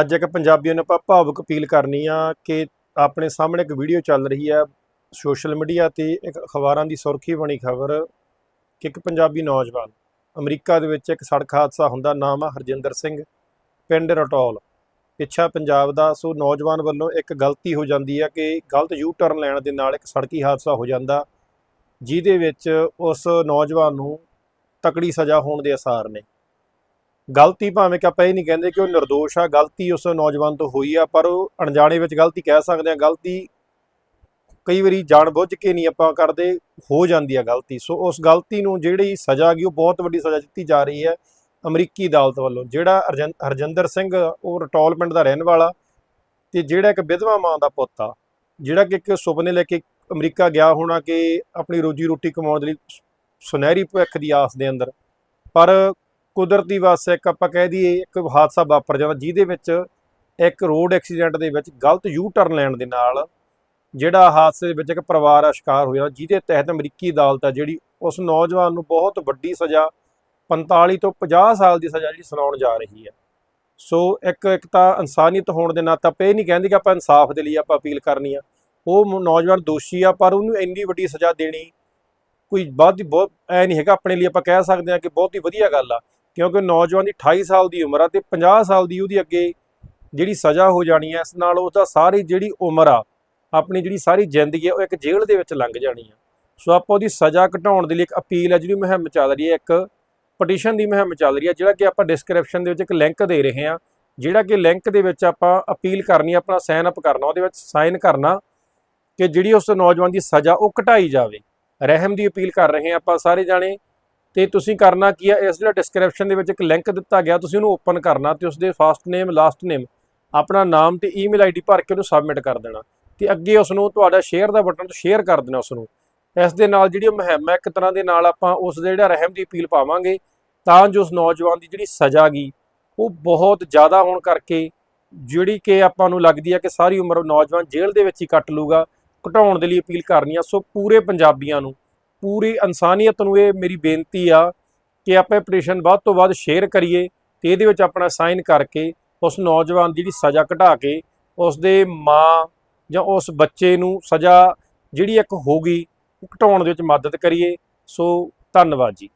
ਅੱਜ ਇੱਕ ਪੰਜਾਬੀਆਂ ਨੂੰ ਆਪਾਂ ਭਾਵੁਕ ਅਪੀਲ ਕਰਨੀ ਆ ਕਿ ਆਪਣੇ ਸਾਹਮਣੇ ਇੱਕ ਵੀਡੀਓ ਚੱਲ ਰਹੀ ਹੈ ਸੋਸ਼ਲ ਮੀਡੀਆ ਤੇ ਇੱਕ ਅਖਬਾਰਾਂ ਦੀ ਸੁਰਖੀ ਬਣੀ ਖਬਰ ਕਿ ਇੱਕ ਪੰਜਾਬੀ ਨੌਜਵਾਨ ਅਮਰੀਕਾ ਦੇ ਵਿੱਚ ਇੱਕ ਸੜਕ ਹਾਦਸਾ ਹੁੰਦਾ, ਨਾਮ ਆ ਹਰਜਿੰਦਰ ਸਿੰਘ, ਪਿੰਡ ਰਟੌਲ। ਪਿੱਛਾ ਪੰਜਾਬ ਦਾ, ਸੋ ਨੌਜਵਾਨ ਵੱਲੋਂ ਇੱਕ ਗਲਤੀ ਹੋ ਜਾਂਦੀ ਹੈ ਕਿ ਗਲਤ ਯੂ ਟਰਨ ਲੈਣ ਦੇ ਨਾਲ ਇੱਕ ਸੜਕੀ ਹਾਦਸਾ ਹੋ ਜਾਂਦਾ, ਜਿਹਦੇ ਵਿੱਚ ਉਸ ਨੌਜਵਾਨ ਨੂੰ ਤਕੜੀ ਸਜ਼ਾ ਹੋਣ ਦੇ ਅਸਾਰ ਨੇ। ਗਲਤੀ ਭਾਵੇਂ ਕਿ ਆਪਾਂ ਇਹ ਨਹੀਂ ਕਹਿੰਦੇ ਕਿ ਉਹ નિર્ਦੋਸ਼ ਆ, ਗਲਤੀ ਉਸ ਨੌਜਵਾਨ ਤੋਂ ਹੋਈ ਆ, ਪਰ ਉਹ ਅਣਜਾਣੇ ਵਿੱਚ ਗਲਤੀ ਕਹਿ ਸਕਦੇ ਆ, ਗਲਤੀ ਕਈ ਵਾਰੀ ਜਾਣ ਬੁੱਝ ਕੇ ਨਹੀਂ ਆਪਾਂ ਕਰਦੇ, ਹੋ ਜਾਂਦੀ ਆ ਗਲਤੀ। ਸੋ ਉਸ ਗਲਤੀ ਨੂੰ ਜਿਹੜੀ ਸਜ਼ਾ ਗਈ ਉਹ ਬਹੁਤ ਵੱਡੀ ਸਜ਼ਾ ਦਿੱਤੀ ਜਾ ਰਹੀ ਹੈ ਅਮਰੀਕੀ ਅਦਾਲਤ ਵੱਲੋਂ, ਜਿਹੜਾ ਅਰਜਨ- ਹਰਜਿੰਦਰ ਸਿੰਘ ਉਹ ਰਟੌਲ ਪਿੰਡ ਦਾ ਰਹਿਣ ਵਾਲਾ ਤੇ ਜਿਹੜਾ ਇੱਕ ਵਿਧਵਾ ਮਾਂ ਦਾ ਪੁੱਤ ਆ, ਜਿਹੜਾ ਕਿ ਇੱਕ ਸੁਪਨੇ ਲੈ ਕੇ ਅਮਰੀਕਾ ਗਿਆ ਹੋਣਾ ਕਿ ਆਪਣੀ ਰੋਜੀ ਰੋਟੀ ਕਮਾਉਣ ਦੇ ਲਈ ਸੁਨਹਿਰੀ ਭਵਿੱਖ ਦੀ ਆਸ ਦੇ ਅੰਦਰ। ਪਰ ਕੁਦਰਤੀ ਵਾਸਤੇ ਇੱਕ ਆਪਾਂ ਕਹਿ ਦਈਏ, ਇੱਕ ਹਾਦਸਾ ਵਾਪਰ ਜਾਂਦਾ ਜਿਹਦੇ ਵਿੱਚ ਇੱਕ ਰੋਡ ਐਕਸੀਡੈਂਟ ਦੇ ਵਿੱਚ ਗਲਤ ਯੂ ਟਰਨ ਲੈਣ ਦੇ ਨਾਲ ਜਿਹੜਾ ਹਾਦਸੇ ਦੇ ਵਿੱਚ ਇੱਕ ਪਰਿਵਾਰ ਆ ਸ਼ਿਕਾਰ ਹੋਇਆ, ਜਿਹਦੇ ਤਹਿਤ ਅਮਰੀਕੀ ਅਦਾਲਤ ਆ ਜਿਹੜੀ ਉਸ ਨੌਜਵਾਨ ਨੂੰ ਬਹੁਤ ਵੱਡੀ ਸਜ਼ਾ 45 ਤੋਂ 50 ਸਾਲ ਦੀ ਸਜ਼ਾ ਜਿਹੜੀ ਸੁਣਾਉਣ ਜਾ ਰਹੀ ਹੈ। ਸੋ ਇੱਕ ਇੱਕ ਤਾਂ ਇਨਸਾਨੀਅਤ ਹੋਣ ਦੇ ਨਾਤੇ ਆਪਾਂ ਇਹ ਨਹੀਂ ਕਹਿੰਦੇ ਕਿ ਆਪਾਂ ਇਨਸਾਫ ਦੇ ਲਈ ਆਪਾਂ ਅਪੀਲ ਕਰਨੀ ਆ। ਉਹ ਮ- ਨੌਜਵਾਨ ਦੋਸ਼ੀ ਆ, ਪਰ ਉਹਨੂੰ ਇੰਨੀ ਵੱਡੀ ਸਜ਼ਾ ਦੇਣੀ ਕੋਈ ਬਹੁਤ ਹੀ ਬਹੁਤ ਐ ਨਹੀਂ ਹੈਗਾ, ਆਪਣੇ ਲਈ ਆਪਾਂ ਕਹਿ ਸਕਦੇ ਆ ਕਿ ਬਹੁਤ ਹੀ ਵਧੀਆ ਗੱਲ ਆ। ਕਿਉਂਕਿ ਨੌਜਵਾਨ ਦੀ 28 ਸਾਲ ਦੀ ਉਮਰ ਆ ਤੇ 50 ਸਾਲ ਦੀ ਉਹਦੀ ਅੱਗੇ ਜਿਹੜੀ ਸਜ਼ਾ ਹੋ ਜਾਣੀ ਹੈ ਇਸ ਨਾਲ ਉਹਦਾ ਸਾਰੀ ਜਿਹੜੀ ਉਮਰ ਆ, ਆਪਣੀ ਜਿਹੜੀ ਸਾਰੀ ਜ਼ਿੰਦਗੀ ਆ, ਉਹ ਇੱਕ ਜੇਲ੍ਹ ਦੇ ਵਿੱਚ ਲੰਘ ਜਾਣੀ ਆ। ਸੋ ਆਪਾਂ ਉਹਦੀ ਸਜ਼ਾ ਘਟਾਉਣ ਦੇ ਲਈ ਇੱਕ ਅਪੀਲ ਹੈ ਜਿਹੜੀ ਮੁਹਿੰਮ ਚੱਲ ਰਹੀ ਹੈ ਇੱਕ ਪਟੀਸ਼ਨ ਦੀ ਮੁਹਿੰਮ ਚੱਲ ਰਹੀ ਹੈ ਜਿਹੜਾ ਕਿ ਆਪਾਂ ਡਿਸਕ੍ਰਿਪਸ਼ਨ ਦੇ ਵਿੱਚ ਇੱਕ ਲਿੰਕ ਦੇ ਰਹੇ ਹਾਂ ਜਿਹੜਾ ਕਿ ਲਿੰਕ ਦੇ ਵਿੱਚ ਆਪਾਂ ਅਪੀਲ ਕਰਨੀ ਆਪਣਾ ਸਾਈਨ ਅਪ ਕਰਨਾ, ਉਹਦੇ ਵਿੱਚ ਸਾਈਨ ਕਰਨਾ ਕਿ ਜਿਹੜੀ ਉਸ ਨੌਜਵਾਨ ਦੀ ਸਜ਼ਾ ਉਹ ਘਟਾਈ ਜਾਵੇ। ਰਹਿਮ ਦੀ ਅਪੀਲ ਕਰ ਰਹੇ ਹਾਂ ਆਪਾਂ ਸਾਰੇ ਜਾਣੇ। ਤੇ ਤੁਸੀਂ ਕਰਨਾ ਕੀ ਆ, ਇਸ ਜਿਹੜਾ ਡਿਸਕ੍ਰਿਪਸ਼ਨ ਦੇ ਵਿੱਚ ਇੱਕ ਲਿੰਕ ਦਿੱਤਾ ਗਿਆ, ਤੁਸੀਂ ਉਹਨੂੰ ਓਪਨ ਕਰਨਾ ਤੇ ਉਸਦੇ ਫਸਟ ਨੇਮ ਲਾਸਟ ਨੇਮ ਆਪਣਾ ਨਾਮ ਤੇ ਈਮੇਲ ਆਈਡੀ ਭਰ ਕੇ ਉਹਨੂੰ ਸਬਮਿਟ ਕਰ ਦੇਣਾ। ਤੇ ਅੱਗੇ ਉਸ ਨੂੰ ਤੁਹਾਡਾ ਸ਼ੇਅਰ ਦਾ ਬਟਨ ਤੋਂ ਸ਼ੇਅਰ ਕਰ ਦੇਣਾ ਉਸ ਨੂੰ ਇਸ ਦੇ ਨਾਲ ਜਿਹੜੀ ਉਹ ਮੁਹਿੰਮ ਹੈ, ਇੱਕ ਤਰ੍ਹਾਂ ਦੇ ਨਾਲ ਆਪਾਂ ਉਸ ਦੇ ਜਿਹੜਾ ਰਹਿਮ ਦੀ ਅਪੀਲ ਪਾਵਾਂਗੇ, ਤਾਂ ਜੋ ਉਸ ਨੌਜਵਾਨ ਦੀ ਜਿਹੜੀ ਸਜ਼ਾ ਗਈ ਉਹ ਬਹੁਤ ਜ਼ਿਆਦਾ ਹੋਣ ਕਰਕੇ ਜਿਹੜੀ ਕਿ ਆਪਾਂ ਨੂੰ ਲੱਗਦੀ ਹੈ ਕਿ ਸਾਰੀ ਉਮਰ ਨੌਜਵਾਨ ਜੇਲ੍ਹ ਦੇ ਵਿੱਚ ਹੀ ਕੱਟ ਲੂਗਾ ਘਟਾਉਣ ਦੇ ਲਈ ਅਪੀਲ ਕਰਨੀ ਆ। ਸੋ ਪੂਰੇ ਪੰਜਾਬੀਆਂ ਨੂੰ ਪੂਰੀ ਇਨਸਾਨੀਅਤ ਨੂੰ ਇਹ ਮੇਰੀ ਬੇਨਤੀ ਆ ਕਿ ਆਪਾਂ ਇਹ ਪਟੀਸ਼ਨ ਵੱਧ ਤੋਂ ਵੱਧ ਸ਼ੇਅਰ ਕਰੀਏ ਤੇ ਇਹਦੇ ਵਿੱਚ ਆਪਣਾ ਸਾਈਨ ਕਰਕੇ ਉਸ ਨੌਜਵਾਨ ਦੀ ਜਿਹੜੀ ਸਜ਼ਾ ਘਟਾ ਕੇ ਉਸ ਦੇ ਮਾਂ ਜਾਂ ਉਸ ਬੱਚੇ ਨੂੰ ਸਜ਼ਾ ਜਿਹੜੀ ਇੱਕ ਹੋਗੀ ਉਹ ਘਟਾਉਣ ਦੇ ਵਿੱਚ ਮਦਦ ਕਰੀਏ। ਸੋ ਧੰਨਵਾਦ ਜੀ।